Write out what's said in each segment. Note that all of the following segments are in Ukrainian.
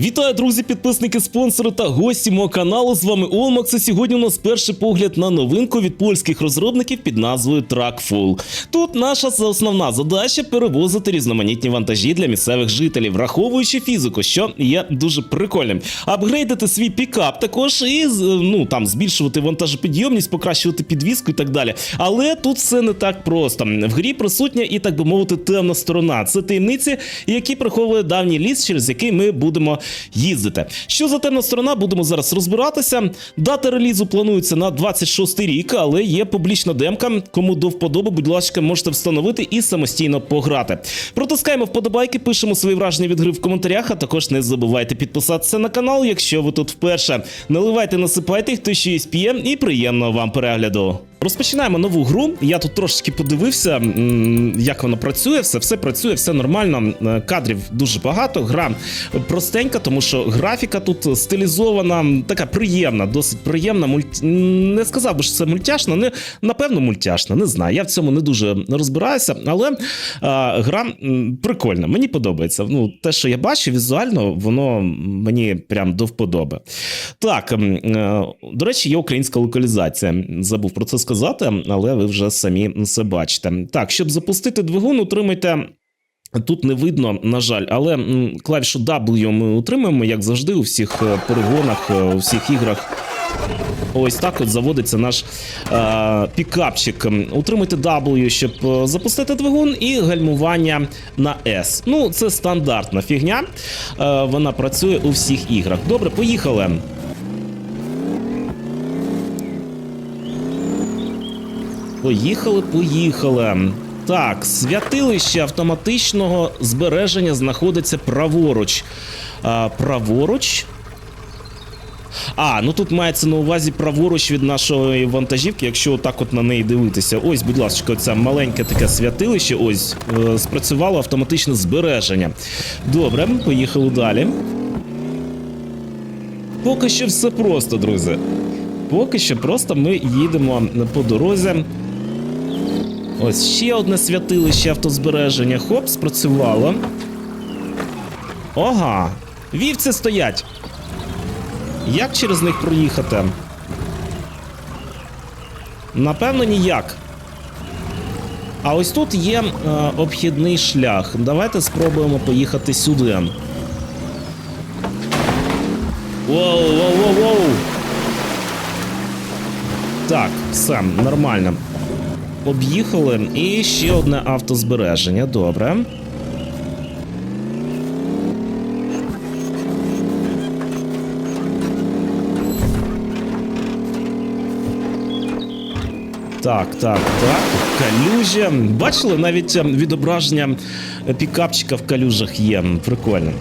Вітаю, друзі, підписники, спонсори та гості мого каналу. З вами Олмакс. Сьогодні у нас перший погляд на новинку від польських розробників під назвою Trackful. Тут наша основна задача перевозити різноманітні вантажі для місцевих жителів, враховуючи фізику, що є дуже прикольним. Апгрейдити свій пікап також і з- ну там збільшувати вантажопідйомність, покращувати підвізку і так далі. Але тут все не так просто. В грі присутня і так би мовити темна сторона. Це таємниці, які приховує давній ліс, через який ми будемо їздити. Що за темна сторона, будемо зараз розбиратися. Дата релізу планується на 26 рік, але є публічна демка. Кому до вподоби, будь ласка, можете встановити і самостійно пограти. Протискаємо вподобайки, пишемо свої враження від гри в коментарях, а також не забувайте підписатися на канал, якщо ви тут вперше. Наливайте, насипайте, хто ще п'є, і приємного вам перегляду. Розпочинаємо нову гру. Я тут трошечки подивився, як воно працює. Все, все працює, все нормально. Е, Кадрів дуже багато. Гра простенька, тому що графіка тут стилізована, така приємна, досить приємна. Мульт... Не сказав би, що це мультяшна, не напевно мультяшна. Не знаю. Я в цьому не дуже розбираюся, але е, гра прикольна. Мені подобається. Ну, те, що я бачу, візуально, воно мені прям до вподоби. Так, е, до речі, є українська локалізація. Забув про це сказати, але ви вже самі це бачите. Так, щоб запустити двигун, утримайте. Тут не видно, на жаль, але клавішу W ми утримуємо, як завжди, у всіх е, перегонах, е, у всіх іграх. Ось так от заводиться наш е, пікапчик. Утримуйте W, щоб е, запустити двигун, і гальмування на S. Ну, це стандартна фігня. Е, вона працює у всіх іграх. Добре, поїхали. Поїхали, поїхали. Так, святилище автоматичного збереження знаходиться праворуч. А, праворуч. А, ну тут мається на увазі праворуч від нашої вантажівки, якщо отак от на неї дивитися. Ось, будь ласка, це маленьке таке святилище. Ось е, спрацювало автоматичне збереження. Добре, поїхали далі. Поки що все просто, друзі. Поки що просто ми їдемо по дорозі. Ось ще одне святилище автозбереження. Хоп, спрацювало. Ага, вівці стоять. Як через них проїхати? Напевно, ніяк. А ось тут є е, обхідний шлях. Давайте спробуємо поїхати сюди. Воу, воу, воу, воу. Так, все, нормально. Об'їхали. І ще одне автозбереження. Добре. Так, так, так. Калюжа. Бачили, навіть ем, відображення пікапчика в калюжах є. Прикольно.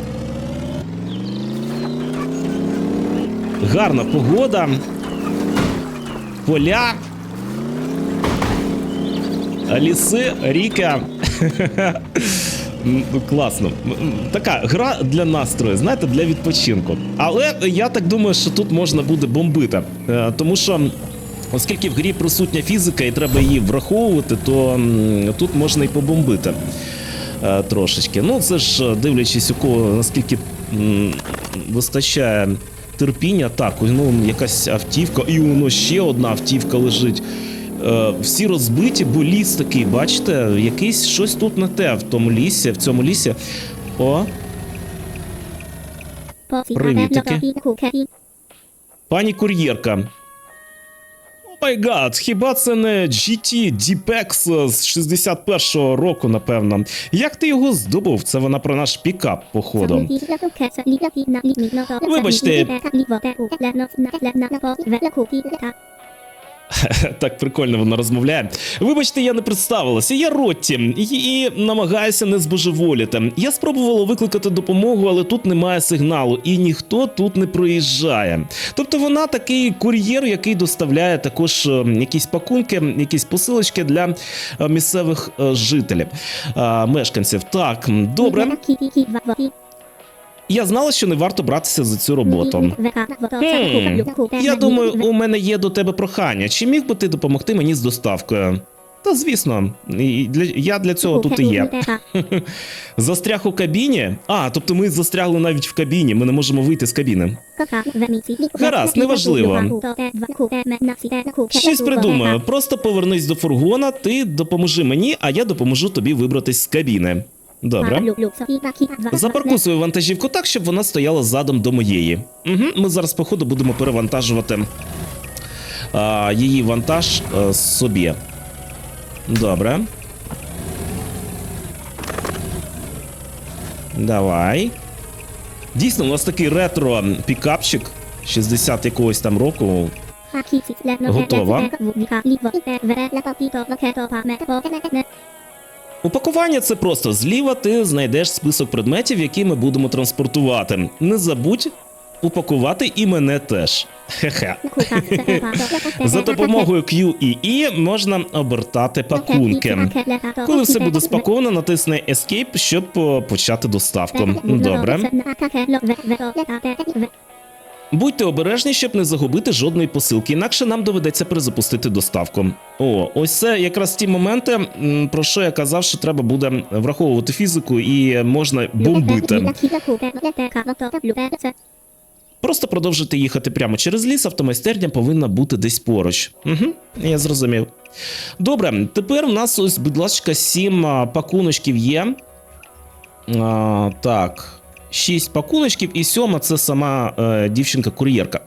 Гарна погода. Поля. Ліси, ріка. Класно. Така гра для настрою, знаєте, для відпочинку. Але я так думаю, що тут можна буде бомбити. Е, Тому що, оскільки в грі присутня фізика і треба її враховувати, то тут можна і побомбити е, трошечки. Ну, це ж е, дивлячись, у кого наскільки вистачає терпіння. Так, ну, якась автівка, і воно ще одна автівка лежить. Е, всі розбиті, бо ліс такий, бачите, якийсь щось тут не те в тому лісі, в цьому лісі. О, Привітики. пані кур'єрка. О май гад, хіба це не GT Deepex з 61-го року, напевно. Як ти його здобув? Це вона про наш пікап, походу. Вибачте. Так прикольно вона розмовляє. Вибачте, я не представилася. Я Ротті і, намагаюся не збожеволіти. Я спробувала викликати допомогу, але тут немає сигналу, і ніхто тут не проїжджає. Тобто вона такий кур'єр, який доставляє також е, якісь пакунки, якісь посилочки для е, місцевих е, жителів, мешканців. Так, добре. Я знала, що не варто братися за цю роботу. Я думаю, у мене є до тебе прохання. Чи міг би ти допомогти мені з доставкою? Та звісно, і для, я для цього тут і є. Застряг у кабіні? А, тобто ми застрягли навіть в кабіні, ми не можемо вийти з кабіни. Гаразд, неважливо. Щось придумаю. Просто повернись до фургона, ти допоможи мені, а я допоможу тобі вибратись з кабіни. Добре. Запаркуй свою вантажівку так, щоб вона стояла задом до моєї. Угу, ми зараз, походу, будемо перевантажувати а, її вантаж а, собі. Добре. Давай. Дійсно, у нас такий ретро пікапчик 60 якогось там року. Готова. Упакування це просто зліва ти знайдеш список предметів, які ми будемо транспортувати. Не забудь упакувати і мене теж. Хе-хе. За допомогою Q і E можна обертати пакунки. Коли все буде спаковано, натисни Escape, щоб почати доставку. Добре. Будьте обережні, щоб не загубити жодної посилки, інакше нам доведеться перезапустити доставку. О, ось це якраз ті моменти, про що я казав, що треба буде враховувати фізику і можна бомбити. Просто продовжити їхати прямо через ліс, автомайстерня повинна бути десь поруч. Угу, я зрозумів. Добре, тепер у нас ось, будь ласка, сім пакуночків є. А, так. Шість пакуночків, і сьома це сама е, дівчинка-кур'єрка.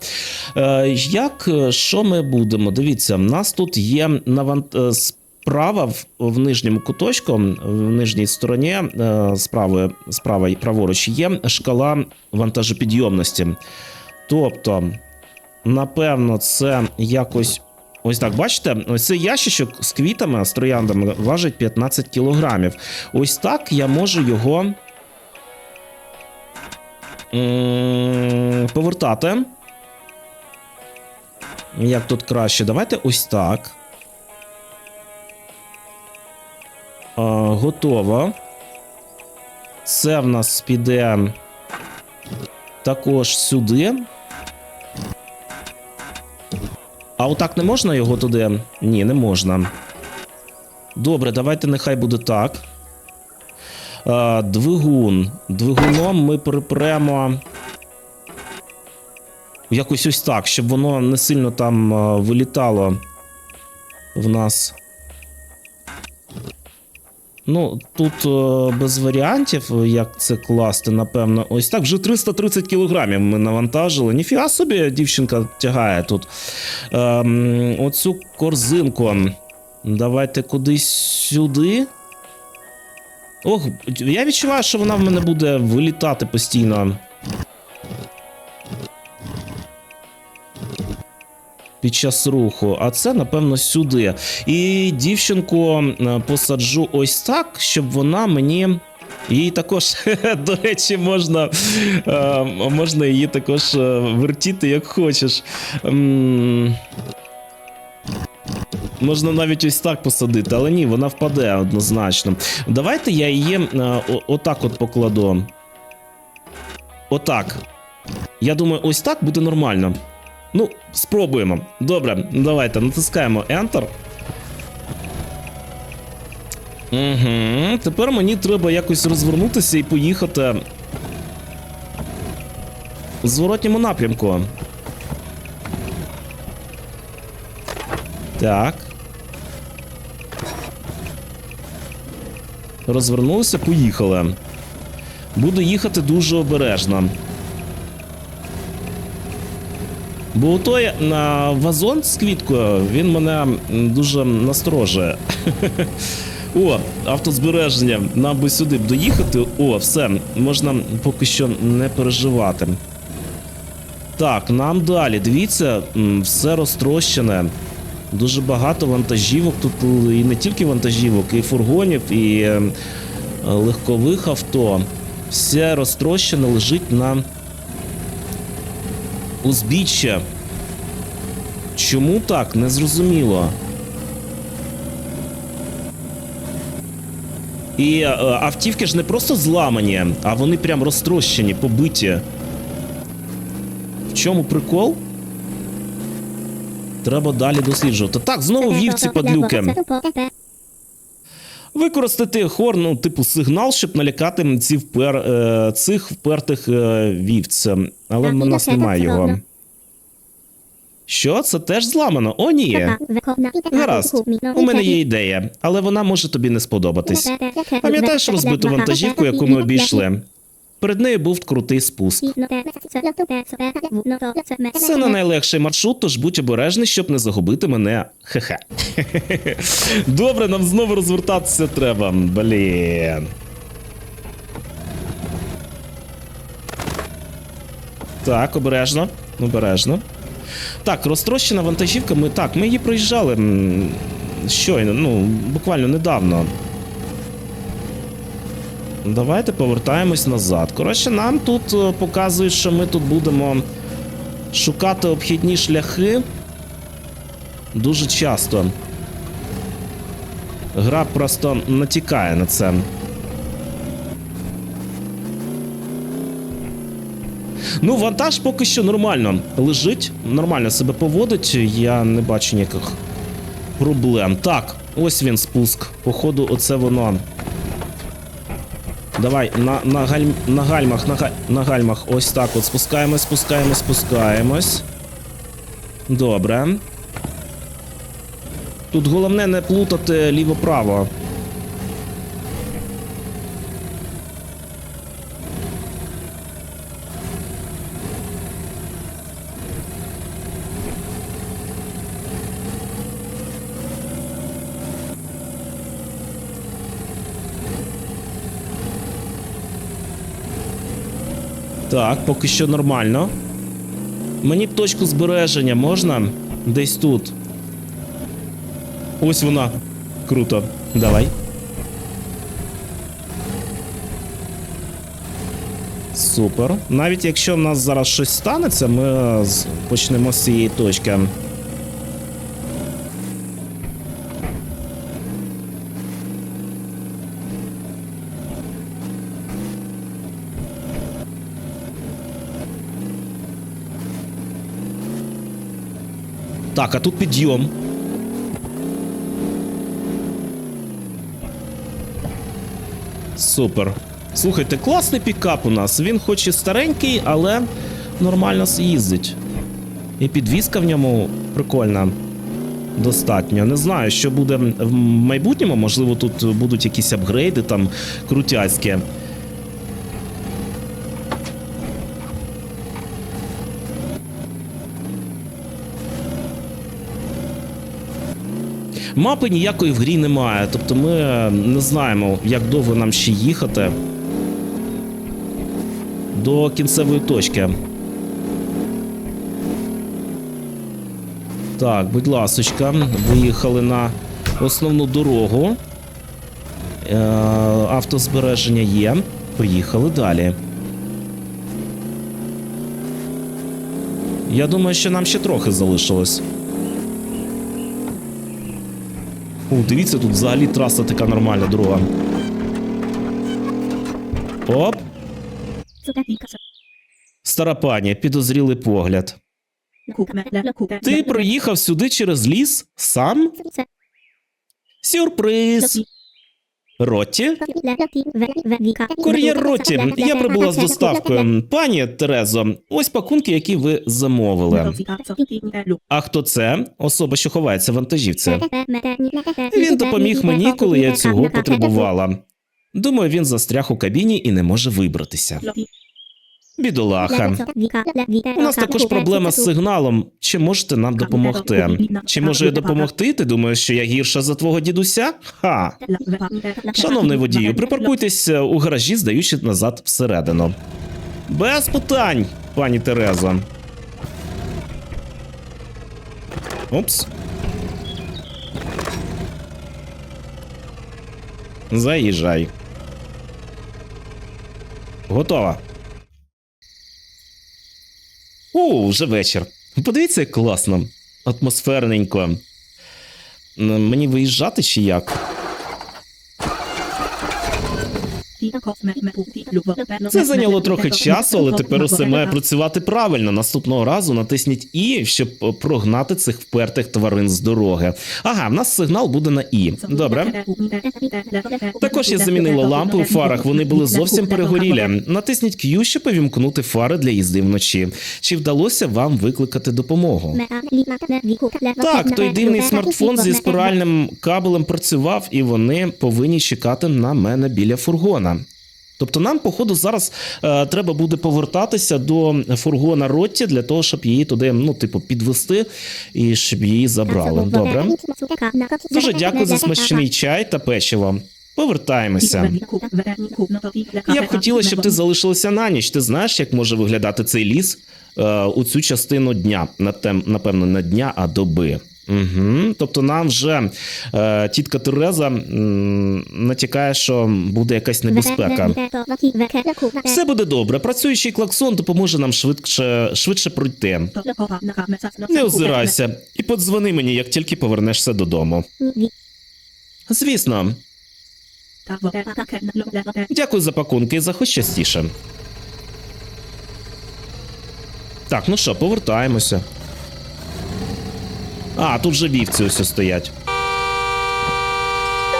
Е, як е, що ми будемо? Дивіться, в нас тут є навант... е, справа в, в нижньому куточку, в нижній стороні, е, справа, праворуч є шкала вантажопідйомності. Тобто, напевно, це якось. Ось так, бачите, ось цей ящичок з квітами, з трояндами важить 15 кілограмів. Ось так я можу його повертати. Як тут краще? Давайте ось так. А, готово. Це в нас піде також сюди. А отак не можна його туди? Ні, не можна. Добре, давайте нехай буде так. А, двигун. Двигуном ми припремо. Якось ось так, щоб воно не сильно там вилітало в нас. Ну, тут е, без варіантів, як це класти, напевно. Ось так, вже 330 кілограмів ми навантажили. Ніфіга собі дівчинка тягає тут. Ем, оцю корзинку. Давайте кудись сюди. Ох, я відчуваю, що вона в мене буде вилітати постійно. Під час руху, а це, напевно, сюди. І дівчинку е, посаджу ось так, щоб вона мені. Її також, до речі, можна, е, можна її також е, вертіти, як хочеш. Можна навіть ось так посадити, але ні, вона впаде однозначно. Давайте я її е, отак от покладу. Отак. Я думаю, ось так буде нормально. Ну, спробуємо. Добре, давайте натискаємо Enter. Угу. Тепер мені треба якось розвернутися і поїхати в зворотньому напрямку. Так. Розвернулися, поїхали. Буду їхати дуже обережно. Бо той на вазон з квіткою він мене дуже насторожує. О, автозбереження. Нам би сюди доїхати. О, все, можна поки що не переживати. Так, нам далі. Дивіться, все розтрощене. Дуже багато вантажівок. Тут і не тільки вантажівок, і фургонів, і е, легкових авто. Все розтрощене лежить на узбіччя. Чому так? Незрозуміло. І е, автівки ж не просто зламані, а вони прям розтрощені, побиті. В чому прикол? Треба далі досліджувати. Так, знову вівці падлюки. Використати хор, ну, типу сигнал, щоб налякати ці впер, е, цих впертих е, вівць. Але в нас немає його. Що? Це теж зламано? О, ні. Гаразд. У мене є ідея, але вона може тобі не сподобатись. Пам'ятаєш розбиту вантажівку, яку ми обійшли? Перед нею був крутий спуск. Це не найлегший маршрут, тож будь обережний, щоб не загубити мене. Хе-хе. Добре, нам знову розвертатися треба. Блін. Так, обережно. Обережно. Так, розтрощена вантажівка. Ми так, ми її проїжджали щойно, ну, буквально недавно. Давайте повертаємось назад. Коротше, нам тут е, показують, що ми тут будемо шукати обхідні шляхи дуже часто. Гра просто натякає на це. Ну, вантаж поки що нормально лежить, нормально себе поводить. Я не бачу ніяких проблем. Так, ось він спуск. Походу, оце воно. Давай, на, на, галь, на гальмах, на, на гальмах. Ось так от спускаємось, спускаємось, спускаємось. Добре. Тут головне не плутати ліво-право. Так, поки що нормально. Мені б точку збереження можна? Десь тут. Ось вона. Круто. Давай. Супер. Навіть якщо в нас зараз щось станеться, ми почнемо з цієї точки. Так, а тут підйом. Супер. Слухайте, класний пікап у нас. Він хоч і старенький, але нормально їздить. І підвізка в ньому прикольна. Достатньо. Не знаю, що буде в майбутньому. Можливо, тут будуть якісь апгрейди там крутяцькі. Мапи ніякої в грі немає, тобто ми не знаємо, як довго нам ще їхати до кінцевої точки. Так, будь ласочка, виїхали на основну дорогу. Е, автозбереження є. Поїхали далі. Я думаю, що нам ще трохи залишилось. О, дивіться, тут взагалі траса така нормальна дорога. Оп, стара пані, підозрілий погляд. Ти приїхав сюди через ліс сам? Сюрприз! Ротті? Кур'єр Роті. я прибула з доставкою. Пані Терезо, ось пакунки, які ви замовили. А хто це? Особа, що ховається в вантажівці. Він допоміг мені, коли я цього потребувала. Думаю, він застряг у кабіні і не може вибратися. Бідолаха. У нас також проблема з сигналом. Чи можете нам допомогти? Чи можу я допомогти? Ти думаєш, що я гірша за твого дідуся? Ха. Шановний водію, припаркуйтесь е, у гаражі, здаючи назад всередину. Без питань, пані Терезо. Опс. Заїжджай. Готова. О, вже вечір. Подивіться, як класно. Атмосферненько. Мені виїжджати чи як? Це зайняло трохи часу, але тепер усе має працювати правильно. Наступного разу натисніть І, щоб е, прогнати цих впертих тварин з дороги. Ага, в нас сигнал буде на І. Добре. Також я замінила лампи у фарах, вони були зовсім перегорілі. Натисніть Q, щоб увімкнути фари для їзди вночі. Чи вдалося вам викликати допомогу? Так, той дивний смартфон зі спиральним кабелем працював, і вони повинні чекати на мене біля фургона. Тобто нам, походу, зараз е, треба буде повертатися до фургона Ротті для того, щоб її туди, ну, типу, підвести і щоб її забрали. Добре. Дуже дякую за смачний чай та печиво. Повертаємося. Я б хотіла, щоб ти залишилася на ніч. Ти знаєш, як може виглядати цей ліс е, у цю частину дня, на напевно, не дня, а доби. Угу. Тобто нам вже е, тітка Тереза м, натякає, що буде якась небезпека. Все буде добре. Працюючий клаксон допоможе нам швидше, швидше пройти. Не озирайся і подзвони мені, як тільки повернешся додому. Звісно, дякую за пакунки і частіше. Так, ну що, повертаємося. А, тут же вівці ось стоять.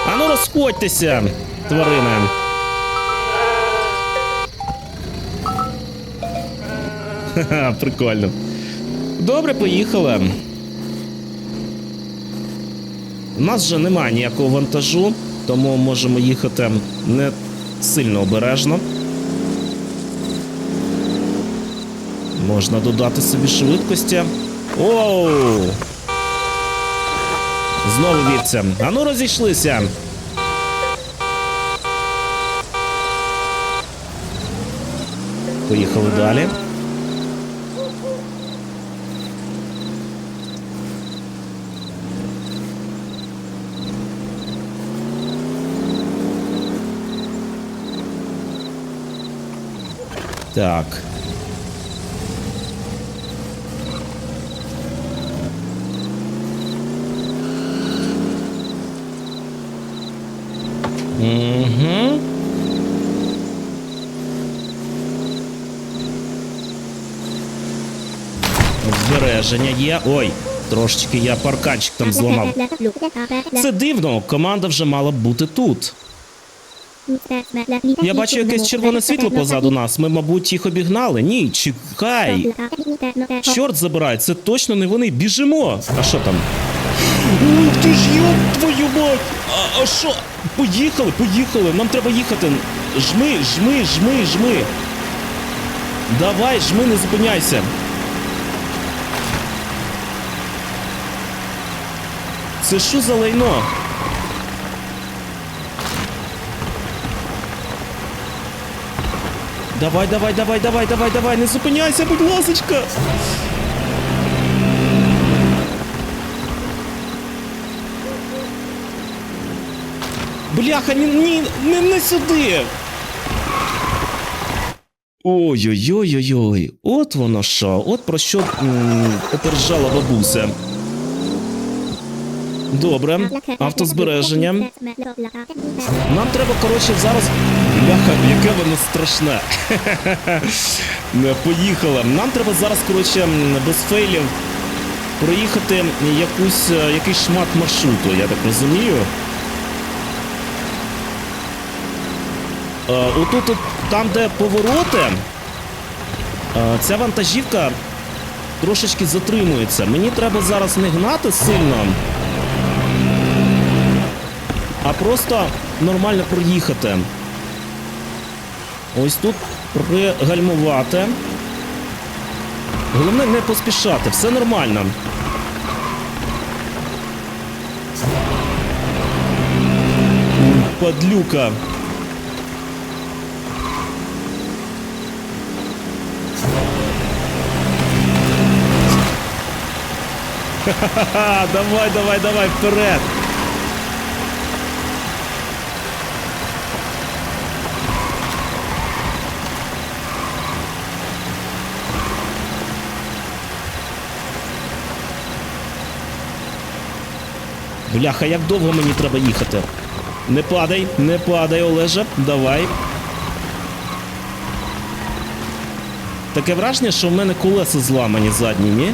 А ну розходьтеся, тварини. Ха-ха, прикольно. Добре, поїхали. У нас же немає ніякого вантажу, тому можемо їхати не сильно обережно. Можна додати собі швидкості. Оу! Знову вівця. Ану розійшлися. Поїхали далі. Так. Збереження є. Ой, трошечки я парканчик там зламав. Це дивно, команда вже мала бути тут. Я бачу якесь червоне світло позаду нас. Ми, мабуть, їх обігнали. Ні, чекай. Чорт забирай, це точно не вони. Біжимо. А що там? Ух ти ж йоп твою мать! А, а що? Поїхали, поїхали. Нам треба їхати. Жми, жми, жми, жми. Давай, жми, не зупиняйся. Це що за лайно? Давай, давай, давай, давай, давай, давай, не зупиняйся, будь ласочка. Бляха, ні, ні, не, не сюди. Ой-ой-ой-ой-ой. От воно що. От про що м, попереджала бабуся. Добре, автозбереження. Нам треба, коротше, зараз. Бляха, яке воно страшне. Не, Поїхала. Нам треба зараз, коротше, без фейлів проїхати якусь, е, якийсь шмат маршруту, я так розумію. Е, Отут, от, там, де повороти, е, ця вантажівка трошечки затримується. Мені треба зараз не гнати сильно, а просто нормально проїхати. Ось тут пригальмувати. Головне не поспішати, все нормально. Падлюка. Ха-ха-ха, давай, давай, давай, вперед. Бляха, як довго мені треба їхати? Не падай, не падай, Олежа, давай. Таке враження, що в мене колеса зламані задні, ні?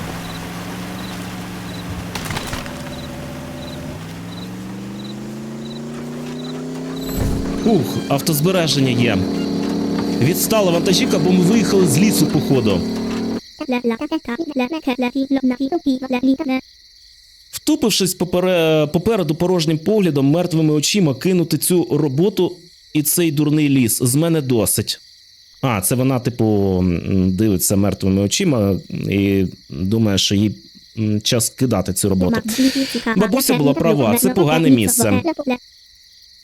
Ух, автозбереження є. Відстала вантажіка, бо ми виїхали з лісу, походу. Втупившись попереду порожнім поглядом, мертвими очима кинути цю роботу і цей дурний ліс. З мене досить. А, це вона, типу, дивиться мертвими очима і думає, що їй час кидати цю роботу. Бабуся була права, це погане місце.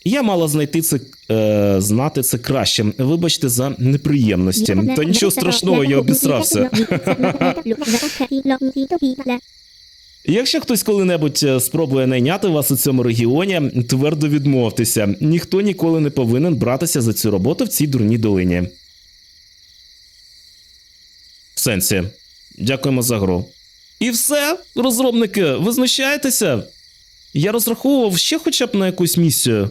Я мала знайти це, е, знати це краще. Вибачте за неприємності. Та нічого страшного, я обісрався. Якщо хтось коли-небудь е, спробує найняти вас у цьому регіоні, твердо відмовтеся. Ніхто ніколи не повинен братися за цю роботу в цій дурній долині. В сенсі. Дякуємо за гру. І все, розробники, ви знущаєтеся? Я розраховував ще хоча б на якусь місію.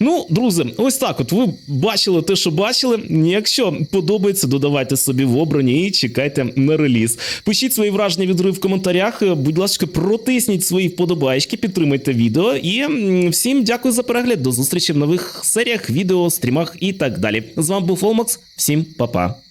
Ну, друзі, ось так. От ви бачили те, що бачили. Якщо подобається, додавайте собі в обрані і чекайте на реліз. Пишіть свої враження від в коментарях. Будь ласка, протисніть свої вподобайки, підтримайте відео. І всім дякую за перегляд. До зустрічі в нових серіях, відео, стрімах і так далі. З вами був Фолмакс. Всім па-па.